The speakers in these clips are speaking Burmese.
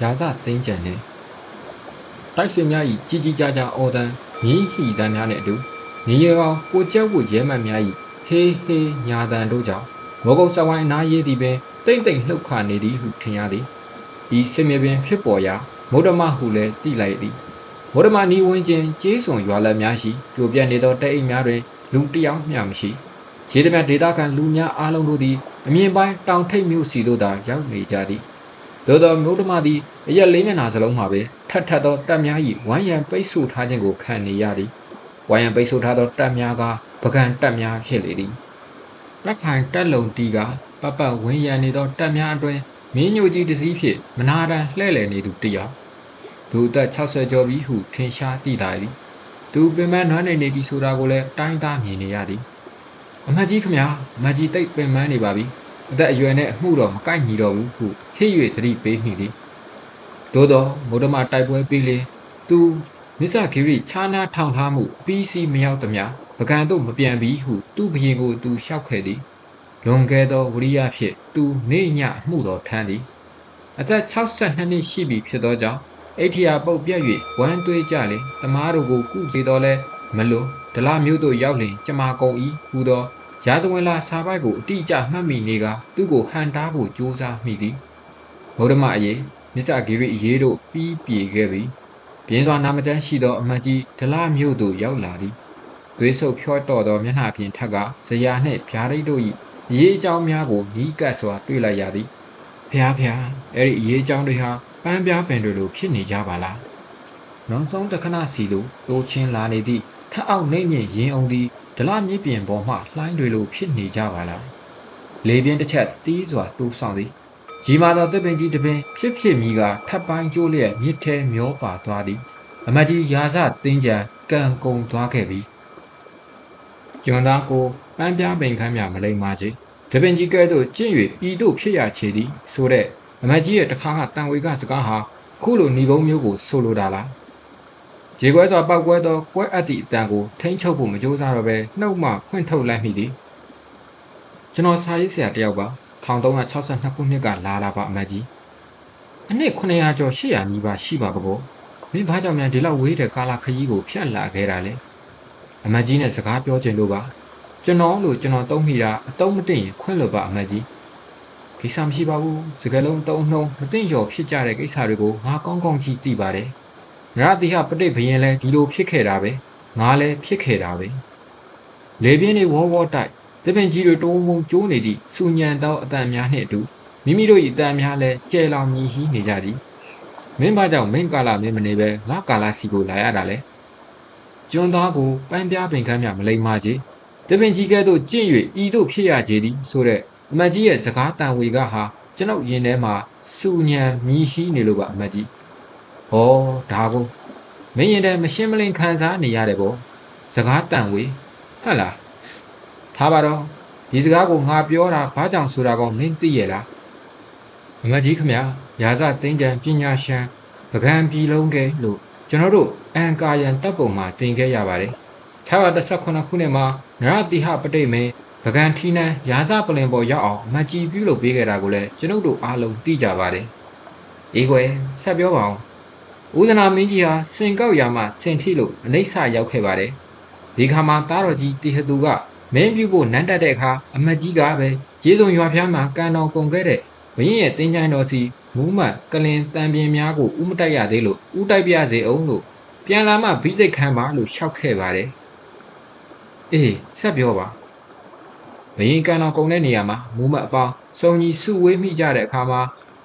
ရာဇသိန်းကြံနေတိုက်စင်များ၏ကြီးကြီးကြားကြားအော်တန်မြင်းဟီတန်းများနှင့်အတူနေရအောင်ကိုကျက်ဝရဲမှန်များ၏ဟေးဟေးညာတန်တို့ကြောင့်မောကုတ်စဝိုင်းအနားရေးသည်ပင်တိမ့်တိမ့်လှုပ်ခါနေသည်ဟုထင်ရသည်ဤစင်မြေပင်ဖြစ်ပေါ်ရာမုဒ္ဓမဟုလည်းသိလိုက်သည်မုဒ္ဓမနီဝင်းချင်းကျေးစွန်ရွာလက်များရှိပြိုပြက်နေသောတဲ့အိမ်များတွင်လူတစ်ယောက်မျှမရှိခြေတပြဒေတာကန်လူများအားလုံးတို့သည်အမြင်ပိုင်းတောင်ထိပ်မြို့စီတို့သာရောက်နေကြသည် သို့သောမုဒ္ဓမသည်အရက်လေးမျက်နှာစလုံးမှာပဲထပ်ထပ်သောတပ်များ၏ဝိုင်းရန်ပိတ်ဆို့ထားခြင်းကိုခံနေရသည်ဝိုင်းရန်ပိတ်ဆို့ထားသောတပ်များကပကံတပ်များဖြစ်လေသည်လက်ခိုင်တက်လုံတီကပပဝင်းရန်နေသောတပ်များအတွင်မင်းညိုကြီးတစ်စီးဖြင့်မနာတန်လှဲ့လည်နေသူတစ်ယောက်သူအသက်60ကျော်ပြီဟုထင်ရှားသိလာသည်သူပင်မနွမ်းနေနေသည်ဆိုတာကိုလည်းတိုင်းသားမြင်နေရသည်အမတ်ကြီးခမညာအမတ်ကြီးတိတ်ပင်မနေပါပြီ အသက်အရွယ်နဲ့အမှုတော်မကိုက်ညီတော့ဘူးဟုဟစ်၍သတိပေးမိသည်သို့သောမုဒ္ဓမတိုက်ပွဲပြီးလေသူမစ္စဂီရီခြားနာထောင်ထားမှုပြီးစီမရောက်သည်များပကံတို့မပြန်ပြီးဟုသူ့ဘရင်ကိုသူလျှောက်ခဲ့သည်လွန်ခဲ့သောဝရိယဖြင့်သူနေညအမှုတော်ထမ်းသည်အသက်62နှစ်ရှိပြီဖြစ်သောကြောင့်အိဋ္ဌိယပုတ်ပြက်၍ဝမ်းသွေးကြလေတမားတို့ကိုကုသေးတော်လဲမလွန်ဒလမျိုးတို့ရောက်လင်ကျမကုံဤဟူသော ရာဇဝင်လာစာပိုက်ကိုအတိအကျမှတ်မိနေကသူ့ကိုဟန်တားဖို့ကြိုးစားမိသည်ဗုဒ္ဓမအရေးမြစ္စဂီရီအရေးတို့ပြီးပြေခဲ့ပြီပြင်းစွာနာမကျန်းရှိသောအမတ်ကြီးဒလမျိုးတို့ရောက်လာသည်သွေးဆုပ်ဖြောတော်သောမျက်နှာပြင်ထက်ကဇရာနှင့်ဗျာဒိတ်တို့၏ရေးအကြောင်းများကိုနီးကပ်စွာတွေ့လိုက်ရသည်ဖျားဖျားအဲ့ဒီရေးအကြောင်းတွေဟာပန်းပြားပင်တွေလိုဖြစ်နေကြပါလားနောက်ဆုံးတစ်ခဏစီလိုတိုးချင်းလာနေသည့်ထပ်အောက်နှိမ့်မြင့်ရင်အောင်သည် ဒလမြစ်ပြင်ပေါ်မှလှိုင်းတွေလိုဖြစ်နေကြပါလားလေပြင်းတစ်ချက်တီးစွာတိုးဆောင်သည်ကြီးမားသောတစ်ပင်ကြီးတစ်ပင်ဖြစ်ဖြစ်မိကထပ်ပိုင်းကျိုးလျက်မြစ်ထဲမျောပါသွားသည်အမတ်ကြီးရာဇတင်းကြံကံကုံသွားခဲ့ပြီကျွန်သားကိုပန်းပြားပင်ခမ်းမြမလိမ္မာကြီးတပင်ကြီးကဲ့သို့ကျင့်၍ဤတို့ဖြစ်ရချေသည်ဆိုတဲ့အမတ်ကြီးရဲ့တခါကတန်ဝေကစကားဟာခုလိုဏီကုန်းမျိုးကိုဆိုလိုတာလား ခြေခွဲစွာပောက်ကွဲသောကွဲအပ်သည့်အတန်ကိုထိမ့်ချုပ်ဖို့မကြိုးစားတော့ဘဲနှုတ်မှဖွင့်ထုတ်လိုက်မိသည်ကျွန်တော်စာရေးဆရာတယောက်ပါ1362ခုနှစ်ကလာလာပါအမတ်ကြီးအနှစ်900ကျော်800နီးပါးရှိပါပကောမင်းဘာကြောင့်များဒီလောက်ဝေးတဲ့ကာလာခရီးကိုဖြတ်လာခဲ့တာလဲအမတ်ကြီးနဲ့စကားပြောချင်လို့ပါကျွန်တော်လို့ကျွန်တော်တုံးမိတာအတုံးမတင်ရင်ခွင့်လို့ပါအမတ်ကြီးကိစ္စမရှိပါဘူးစကလုံးတုံးနှုံးမသိလျော်ဖြစ်ကြတဲ့ကိစ္စတွေကိုငါကောင်းကောင်းကြည့်သိပါတယ် နရတိဟပဋိဘယင်လဲဒီလိုဖြစ်ခဲ့တာပဲငါလဲဖြစ်ခဲ့တာပဲလေပြင်းတွေဝေါဝေါတိုက်တပင်ကြီးတွေတိုးဝုံကျိုးနေသည့်စူညံသောအတန်များနှင့်အတူမိမိတို့၏အတန်များလဲကျဲလောင်မြည်ဟီးနေကြသည်မင်းဘာကြောင့်မင်းကာလာမင်းမနေပဲငါကာလာစီကိုလာရတာလဲကျွန်းသားကိုပန်းပြားပင်ခမ်းမြမလိမ္မာကြီးတပင်ကြီးကဲ့သို့ကျင့်၍ဤသို့ဖြစ်ရကြသည်ဆိုတဲ့အမတ်ကြီးရဲ့စကားတန်ဝေကဟာကျွန်ုပ်ရင်ထဲမှာစူညံမြည်ဟီးနေလို့ပါအမတ်ကြီး ဟောဒါကိုမင်းရင်ထဲမရှင်းမလင်းခံစားနေရတယ်ပေါ့စကားတန်ဝေဟုတ်လားထားပါတော့ဒီစကားကိုငါပြောတာဘာကြောင့်ဆိုတာကောမင်းသိရဲ့လားအမတ်ကြီးခမရာဇတင်းကြံပညာရှန်ပကံပြည်လုံးကဲလို့ကျွန်တော်တို့အန်ကာယံတပ်ပုံမှာတင်ခဲ့ရပါတယ်618ခုနှစ်မှာနရတိဟပဋိမေပကံထီနန်ရာဇပလင်ပေါ်ရောက်အောင်မကြည်ပြုလုပ်ပေးခဲ့တာကိုလည်းကျွန်ုပ်တို့အားလုံးသိကြပါတယ်အေးခွဲဆက်ပြောပါအောင် ဦးဇနာမင်းကြီးဟာစင်ကောက်ရာမှစင်ထိလို့အနိစ္စရောက်ခဲ့ပါတယ်ဒီခါမှာသားတော်ကြီးတီဟသူကမင်းပြုဖို့နန်းတက်တဲ့အခါအမတ်ကြီးကပဲကျေးစုံရွာဖျားမှာကန်တော်ကုန်ခဲ့တဲ့ဘရင်ရဲ့တင်းချိုင်းတော်စီမူးမတ်ကလင်တန်ပြင်းများကိုဥမတိုက်ရသေးလို့ဥတိုက်ပြစေအောင်လို့ပြန်လာမှဘိသိက်ခံပါလို့ရှောက်ခဲ့ပါတယ်အေးဆက်ပြောပါဘရင်ကန်တော်ကုန်တဲ့နေရာမှာမူးမတ်အပေါင်းစုံကြီးစုဝေးမိကြတဲ့အခါမှာ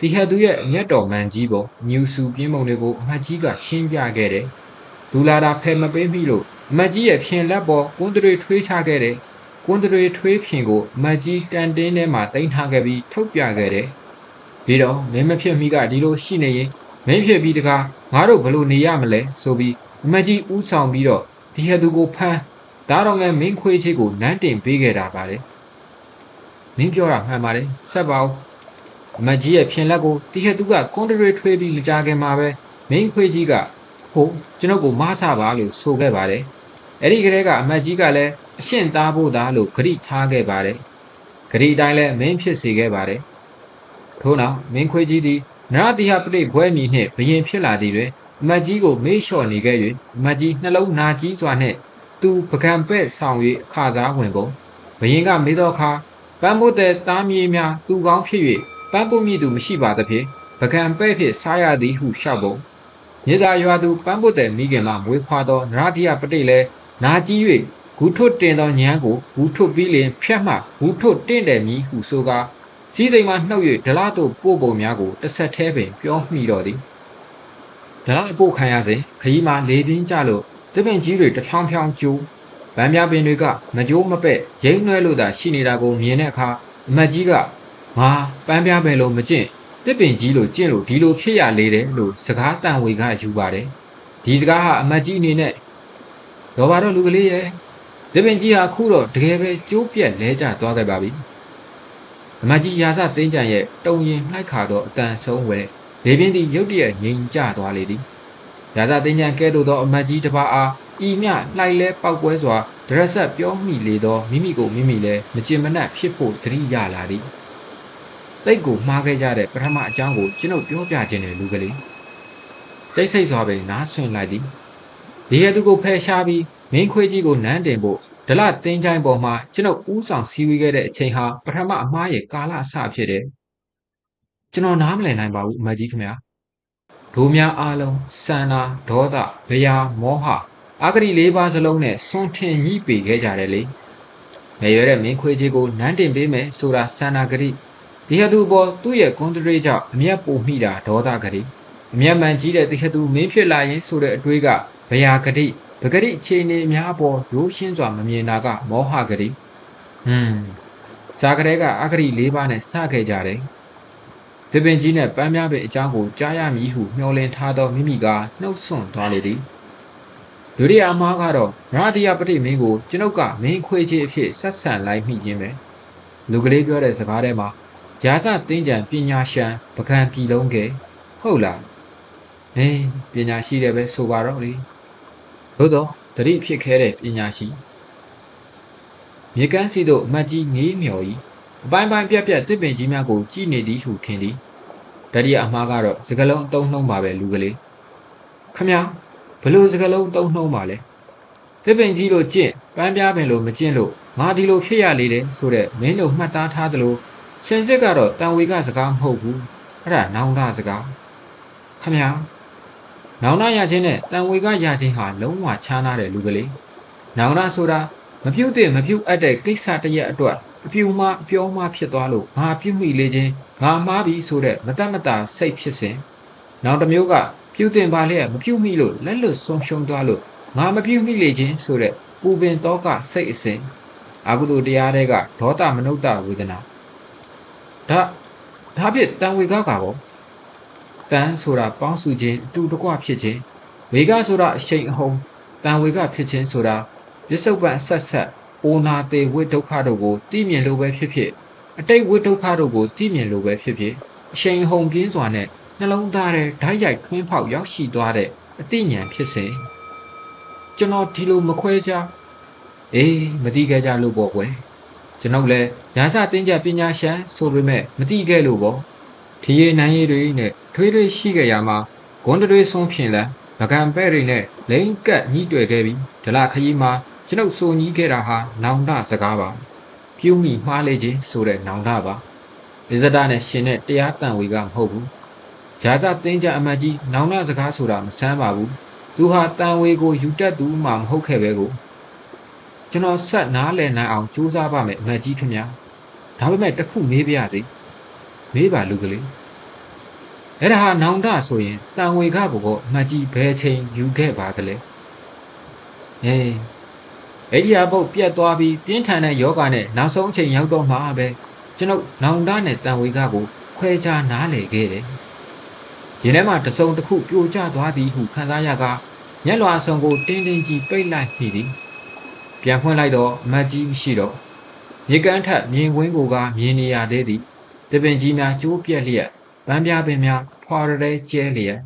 ဒီဟက်သူရဲ့အမျက်တော်မှန်ကြီးပေါ်မြူစုပြင်းပုံတွေကိုအမတ်ကြီးကရှင်းပြခဲ့တယ်ဒူလာတာဖယ်မပေးမိလို့အမတ်ကြီးရဲ့ဖြင်လက်ပေါ်ကွန်းတွေထွေးချခဲ့တယ်ကွန်းတွေထွေးဖြင်ကိုအမတ်ကြီးကန်တင်းထဲမှာတင်ထားခဲ့ပြီးထုတ်ပြခဲ့တယ်ပြီးတော့မင်းမဖြစ်မိကဒီလိုရှိနေရင်မင်းဖြစ်ပြီးတကားငါတို့ဘလို့နေရမလဲဆိုပြီးအမတ်ကြီးဥဆောင်ပြီးတော့ဒီဟက်သူကိုဖမ်းဒါတော့ငယ်မင်းခွေးချေကိုနန်းတင်ပေးခဲ့တာပါလေမင်းပြောတာမှန်ပါတယ်ဆက်ပါဦး အမတ်ကြီးရဲ့ဖြင်လက်ကိုတီဟက်သူကကွန်ဒရီထွေးပြီးလကြခင်မှာပဲမင်းခွေးကြီးကဟိုကျွန်ုပ်ကိုမားဆပါလို့ဆိုခဲ့ပါတယ်အဲ့ဒီကလေးကအမတ်ကြီးကလည်းအရှင့်သားဖို့သားလို့ဂရိထားခဲ့ပါတယ်ဂရိအတိုင်းလည်းမင်းဖြစ်စေခဲ့ပါတယ်ထို့နောက်မင်းခွေးကြီးသည်နရတိဟပရိဘွဲမီနှင့်ဘယင်ဖြစ်လာသည်တွင်အမတ်ကြီးကိုမေးလျှော့နေခဲ့၍အမတ်ကြီးနှလုံးနာကြီးစွာနှင့်သူပကံပဲ့ဆောင်၍ခါသားဝင်ကုန်ဘယင်ကမေးသောအခါပန်းဖို့တဲ့တားမြေးများသူကောင်းဖြစ်၍ ပန်းဖို့မည်သူမရှိပါသဖြင့်ပကံပဲ့ဖြင့်စားရသည်ဟုလျှောက်ပုံမြေသာရွာသူပန်းဖို့တဲ့မိခင်မှမွေးဖွားသောနရတိဟပရိလည်းနာကြီး၍ဂူထွတ်တင်သောညံကိုဂူထွတ်ပြီးလင်ဖြတ်မှဂူထွတ်တင့်တယ်မည်ဟုဆိုကားစီးစိမ်မှနှုတ်၍ဒလတို့ပို့ပုံများကိုတစ်ဆက်သေးပင်ပြောမိတော့သည်ဒလအပို့ခံရစဉ်ခရီးမှာလေပြင်းကြလို့တပင်ကြီးတွေတဖြောင်းဖြောင်းကျိုးဗန်းပြပင်တွေကမကြိုးမပဲ့ရိမ့်နှွဲလို့သာရှိနေတာကိုမြင်တဲ့အခါအမတ်ကြီးက ငါပန်းပြပင်လို့မကျင့်တစ်ပင်ကြီးလို့ကျင့်လို့ဒီလိုဖြစ်ရလေတယ်လို့စကားတန်ဝေကယူပါတယ်ဒီစကားဟာအမတ်ကြီးအနေနဲ့တော့ပါတော့လူကလေးရဲ့တစ်ပင်ကြီးဟာခုတော့တကယ်ပဲကျိုးပြက်လဲကျသွားခဲ့ပါပြီအမတ်ကြီးရာဇသိန်းကြံရဲ့တုံရင်နှိုက်ခါတော့အတန်ဆုံးဝဲလေပြင်းသည်ရုတ်တရက်ငြိမ်ကျသွားလေသည်ရာဇသိန်းကြံကဲသို့သောအမတ်ကြီးတစ်ပါးအားဤမြလှိုက်လဲပောက်ကွဲစွာဒရက်ဆက်ပြောမိလေသောမိမိကိုမိမိလည်းမကျင်မနှက်ဖြစ်ဖို့တတိရလာသည် တိတ်ကိုမှားခဲ့ကြတဲ့ပထမအကြောင်းကိုကျွန်ုပ်ပြောပြခြင်းနဲ့လူကလေးတိတ်ဆိတ်စွာပင်နားဆွင့်လိုက်သည်ဒီရသူကိုဖယ်ရှားပြီးမင်းခွေးကြီးကိုနန်းတင်ဖို့ဒလတင်းချိုင်းပေါ်မှာကျွန်ုပ်ဥဆောင်စီးဝေးခဲ့တဲ့အချိန်ဟာပထမအမားရဲ့ကာလအစဖြစ်တယ်ကျွန်တော်နားမလည်နိုင်ပါဘူးအမကြီးခင်ဗျာဒိုးများအားလုံးစန္နာဒေါသဗျာမောဟအာဂရိလေးပါးစလုံးနဲ့စွန့်ထင်ညှိပေခဲ့ကြတယ်လေငယ်ရွယ်တဲ့မင်းခွေးကြီးကိုနန်းတင်ပေးမယ်ဆိုတာစန္နာဂရိ ဒီဟသူပေါ်သူ့ရဲ့ကွန်တရေကြောင့်အမျက်ပိုမိတာဒေါသဂရိအမျက်မှန်ကြီးတဲ့တိဟသူမင်းဖြစ်လာရင်ဆိုတဲ့အတွေးကဗျာဂရိပဂရိအခြေအနေအများပေါ်ရိုးရှင်းစွာမမြင်တာကမောဟဂရိဟွန်းစာကလေးကအဂရိ၄ပါးနဲ့စခဲ့ကြတယ်တပင်ကြီးနဲ့ပန်းများပင်အကြောင်းကိုကြားရမည်ဟုမျှော်လင့်ထားသောမိမိကနှုတ်ဆွန့်သွားလေသည်ဒုတိယအမားကတော့ရာဒီယာပတိမင်းကိုကျွန်ုပ်ကမင်းခွေချေအဖြစ်ဆက်ဆံလိုက်မိခြင်းပဲလူကလေးပြောတဲ့စကားထဲမှာ ရာဇတင်းကြံပညာရှံပကံပြည်လုံးကဲဟုတ်လားအေးပညာရှိတယ်ပဲဆိုပါတော့လေသို့တော့တတိဖြစ်ခဲတဲ့ပညာရှိမြေကမ်းစီတို့အမတ်ကြီးငေးမြော်ဤအပိုင်းပိုင်းပြက်ပြက်တစ်ပင်ကြီးများကိုကြည်နေသည်ဟုထင်သည်တတိယအမှားကတော့စကလုံးအတုံးနှုံးပါပဲလူကလေးခမဘလို့စကလုံးအတုံးနှုံးပါလဲတစ်ပင်ကြီးလို့ကျင့်ပန်းပြားပင်လို့မကျင့်လို့ငါဒီလိုဖြစ်ရလေတယ်ဆိုတဲ့မင်းတို့မှတ်သားထားသလို စင်စစ်ကတော့တန်ဝေကစကားမဟုတ်ဘူးအဲ့ဒါနောင်တစကားခမနောင်တရခြင်းနဲ့တန်ဝေကရခြင်းဟာလုံးဝခြားနာတဲ့လူကလေးနောင်တဆိုတာမပြုတ်တဲ့မပြုတ်အပ်တဲ့ကိစ္စတရက်အတွက်အပြူမအပြောမဖြစ်သွားလို့ငါပြုတ်မိလေခြင်းငါမှားပြီဆိုတဲ့မတတ်မတာစိတ်ဖြစ်စဉ်နောက်တစ်မျိုးကပြုတ်တင်ပါလေမပြုတ်မိလို့လက်လွတ်ဆုံးရှုံးသွားလို့ငါမပြုတ်မိလေခြင်းဆိုတဲ့ပူပင်တော့ကစိတ်အစဉ်အာဟုတုတရားတွေကဒေါသမနုဿဝေဒနာ ဒါဒါဖြစ်တန်ဝေကကကောတန်ဆိုတာပေါင်းစုခြင်းအတူတကွဖြစ်ခြင်းဝေကဆိုတာအရှိန်အဟုန်တန်ဝေကဖြစ်ခြင်းဆိုတာပစ္စုပန်ဆက်ဆက်အိုနာတေဝိဒုက္ခတို့ကိုသိမြင်လို့ပဲဖြစ်ဖြစ်အတိတ်ဝိဒုက္ခတို့ကိုသိမြင်လို့ပဲဖြစ်ဖြစ်အရှိန်ဟုန်ပြင်းစွာနဲ့နှလုံးသားထဲဓာတ်ရိုက်ထွင်းဖောက်ရောက်ရှိသွားတဲ့အသိဉာဏ်ဖြစ်စဉ်ကျွန်တော်ဒီလိုမခွဲခြားအေးမတိခဲ့ကြလို့ပေါ့ကွယ် ကျွန်ုပ်လည်းရာဇတင်းကြပညာရှန်ဆိုပေမဲ့မတိခဲ့လို့ပေါ့ထီရည်နိုင်ရည်တွေနဲ့ထွေးထွေးရှိခဲ့ရမှာဂွန်တွေဆုံးဖြင့်လဲမကန်ပဲ့တွေနဲ့လိမ့်ကပ်ညှိတွေ့ခဲ့ပြီးဒလခကြီးမှာကျွန်ုပ်စိုးကြီးခဲ့တာဟာနောင်တစကားပါပြုံးမိမှားလေခြင်းဆိုတဲ့နောင်တပါဣဇဒနဲ့ရှင်တဲ့တရားတန်ဝေကမဟုတ်ဘူးဂျာဇတင်းကြအမတ်ကြီးနောင်တစကားဆိုတာမဆန်းပါဘူးသူဟာတန်ဝေကိုယူတက်သူမှမဟုတ်ခဲ့ပဲကို ကျွန်တော်ဆက်နားလည်နိုင်အောင်ကြိုးစားပါမယ်အမတ်ကြီးခင်ဗျာဒါပေမဲ့တခုမေးပြရသေးမေးပါလူကလေးအဲ့ဒါဟာနောင်တဆိုရင်တန်ဝေခကိုကအမတ်ကြီးဘယ်ချိန်ယူခဲ့ပါသလဲအေးအဲ့ဒီအပုတ်ပြတ်သွားပြီးပြင်းထန်တဲ့ယောဂနဲ့နောက်ဆုံးအချိန်ရောက်တော့မှပဲကျွန်ုပ်နောင်တနဲ့တန်ဝေခကိုခွဲခြားနားလည်ခဲ့တယ်ရင်ထဲမှာတစုံတစ်ခုပြိုကျသွားသည်ဟုခံစားရကမျက်လွှာအစုံကိုတင်းတင်းကြီးပိတ်လိုက်မိသည် ပြန်ဖွင့်လိုက်တော့မတ်ကြီးရှိတော့မြေကမ်းထက်မြင်ကွင်းကိုကမြင်နေရသေးသည်တပင်ကြီးများကျိုးပြက်လျက်ပန်းပြပင်များဖွာရဲကျဲလျက်